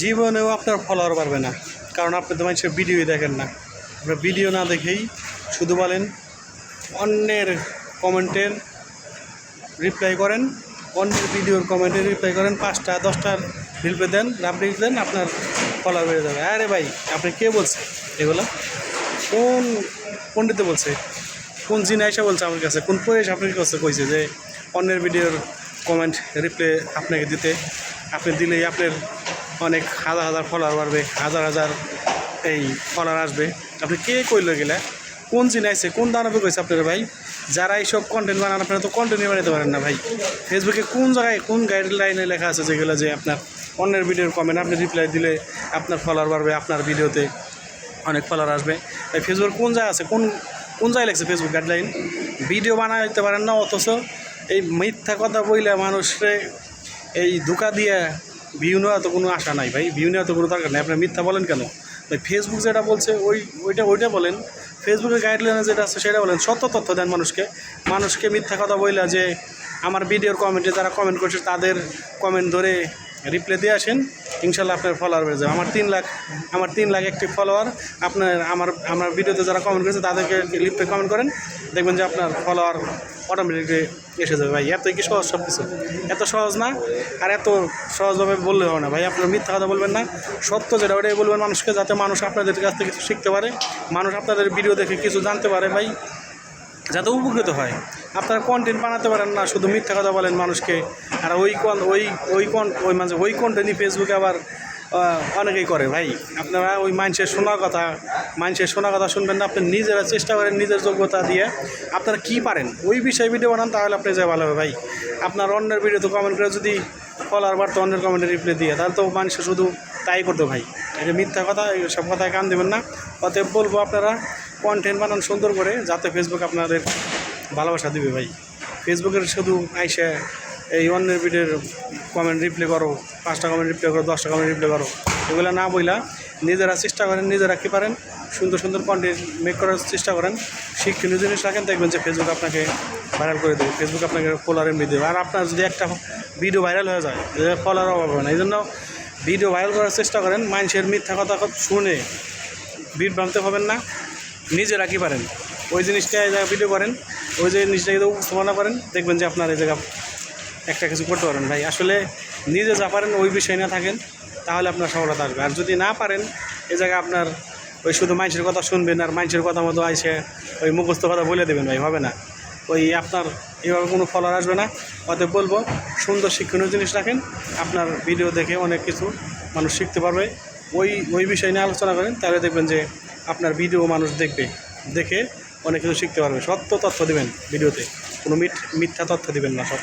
জীবনেও আপনার ফলোয়ার পারবে না। কারণ আপনি তো মানুষের ভিডিওই দেখেন না। আপনার ভিডিও না দেখেই শুধু বলেন, অন্যের কমেন্টের রিপ্লাই করেন, অন্যের ভিডিওর কমেন্টে রিপ্লাই করেন, পাঁচটা, দশটার রিপ্লাই দেন আপনি দেন আপনার ফলোয়ার বেড়ে যাবে। আরে ভাই, আপনি কে বলছে এগুলো? কোন পণ্ডিতে বলছে? কোন জিন আইসা বলছে আমার কাছে? কোন পরিবেশ আপনার কাছে কইছে যে, অন্যের ভিডিওর কমেন্ট রিপ্লাই আপনাকে দিতে, আপনি দিলেই আপনার অনেক হাজার হাজার ফলোয়ার বাড়বে, হাজার হাজার এই ফলোয়ার আসবে। আপনি কে কইল গেলে? কোন আইসে কোন দানবে কইছে আপনার ভাই? যারা এইসব কন্টেন্ট বানান, আপনারা তো কন্টেন্ট বানাতে পারেন না ভাই। ফেসবুকে কোন জায়গায় কোন গাইডলাইনে লেখা আছে যেগুলো যে আপনার অন্যের ভিডিওর কমেন্ট আপনি রিপ্লাই দিলে আপনার ফলোয়ার বাড়বে, আপনার ভিডিওতে অনেক ফলোয়ার আসবে। তাই ফেসবুক কোন জায়গা আছে? কোন কোন জায়গায় লেগছে ফেসবুক গাইডলাইন ভিডিও বানাইতে পারেন না, অথচ এই মিথ্যা কথা বইলে মানুষকে এই ধোকা দিয়ে ভিউ নেওয়া তো কোনো আশা নাই ভাই, ভিউ নেওয়া তো কোনো দরকার নেই। আপনার মিথ্যা বলেন কেন? ভাই ফেসবুক যেটা বলছে, ওই, ওইটা ওইটা বলেন। ফেসবুকের গাইডলাইনে যেটা আছে, সেটা বলেন। সত্য তথ্য দেন মানুষকে। মানুষকে মিথ্যা কথা বইলা যে, আমার ভিডিওর কমেন্টে যারা কমেন্ট করছে, তাদের কমেন্ট ধরে রিপ্লাই দিয়ে আসেন, ইনশাল্লাহ আপনার ফলোয়ার বেড়ে যাবে। আমার তিন লাখ, আমার তিন লাখ একটি ফলোয়ার আপনার, আমার আমার ভিডিওতে যারা কমেন্ট করেছে, তাদেরকে রিপ্লাই কমেন্ট করেন। দেখবেন যে আপনার ফলোয়ার অটোমেটিকলি এসে যাবে। ভাই, এতই কি সহজ সব কিছু এত সহজ না? আর এত সহজভাবে বললে হবে না। ভাই, আপনার মিথ্যা কথা বলবেন না। সত্য যেটা, ওটাই বলবেন মানুষকে, যাতে মানুষ আপনাদের কাছ থেকে কিছু শিখতে পারে। মানুষ আপনাদের ভিডিও দেখে কিছু জানতে পারে। ভাই, যাতে উপকৃত হয়। আপনারা কন্টেন্ট বানাতে পারেন না, শুধু মিথ্যা কথা বলেন মানুষকে। আর ওই কন ওই ওই কন ওই মানে ওই কন্টেন্টই ফেসবুকে আবার অনেকেই করে। ভাই, আপনারা ওই মানুষের শোনা কথা, মানুষের শোনা কথা শুনবেন না, আপনি নিজেরা চেষ্টা করেন নিজের যোগ্যতা দিয়ে আপনারা কী পারেন? ওই বিষয়ে ভিডিও বানান, তাহলে আপনি যা ভালো হবে ভাই। আপনার অন্যের ভিডিওতে কমেন্ট করে যদি ফলোয়ার বাড়তো, অন্যের কমেন্টে রিপ্লাই দিয়ে, তাহলে তো মানুষ শুধু তাই করতো ভাই। এটা মিথ্যা কথা সব কথায় কান দেবেন না। অতএব বলব আপনারা কন্টেন্ট বানান সুন্দর করে, যাতে ফেসবুক আপনাদের ভালোবাসা দিবে ভাই। ফেসবুকের শুধু আইসে এই অন্যের ভিডিওর কমেন্ট রিপ্লাই করো, পাঁচটা কমেন্ট রিপ্লাই করো, দশটা কমেন্ট রিপ্লাই করো। এগুলো না বইলা নিজেরা চেষ্টা করেন, নিজেরা কী পারেন, সুন্দর সুন্দর কন্টেন্ট মেক করার চেষ্টা করেন। শিক্ষণীয় জিনিস রাখেন, দেখবেন যে ফেসবুক আপনাকে ভাইরাল করে দেবে। ফেসবুক আপনাকে ফলোয়ার এমনি দেবে। আর আপনার যদি একটা ভিডিও ভাইরাল হয়ে যায় ফলোয়ার অভাব হবে না। এই জন্য ভিডিও ভাইরাল করার চেষ্টা করেন, মানুষের মিথ্যা কথা শুনে ভিড় বানতে হবেন না। নিজেরা কি পারেন, ওই জিনিসটা ভিডিও করেন ওই যে জিনিসটাকে যদি উপস্থাপনা করেন দেখবেন যে আপনার এই জায়গা একটা কিছু করতে পারেন ভাই। আসলে নিজে যা পারেন ওই বিষয় না থাকেন, তাহলে আপনার সফলতা আসবে। আর যদি না পারেন, এই জায়গায় আপনার ওই শুধু মানুষের কথা শুনবেন আর মানুষের কথা মতো আইসে ওই মুখস্থ কথা বলে দেবেন ভাই, হবে না। ওই আপনার এভাবে কোনো ফলোয়ার আসবে না। অতএব বলব, সুন্দর শিক্ষণীয় জিনিস রাখেন। আপনার ভিডিও দেখে অনেক কিছু মানুষ শিখতে পারবে। ওই ওই বিষয় নিয়ে আলোচনা করেন, তাহলে দেখবেন যে আপনার ভিডিও মানুষ দেখবে। দেখে অনেক কিছু শিখতে পারবে। সত্য তথ্য দেবেন ভিডিওতে। কোনো মিথ, মিথ্যা তথ্য দেবেন না, সব।